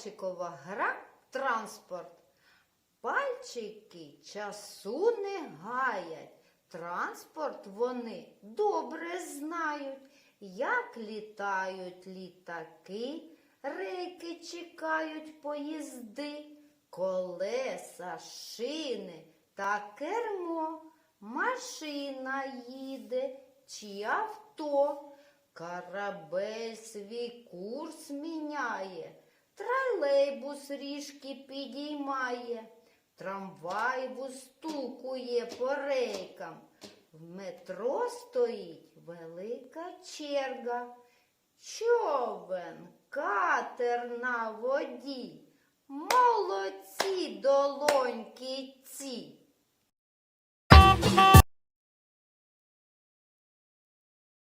м'ячикова гра транспорт. Пальчики часу не гаять. Транспорт вони добре знають, як літають літаки, реки чекають поїзди, колеса, шини та кермо, машина їде чи авто, корабель свій курс міняє. Тролейбус ріжки підіймає, трамвай вустукує по рейкам. В метро стоїть велика черга. Човен, катер на воді. Ці.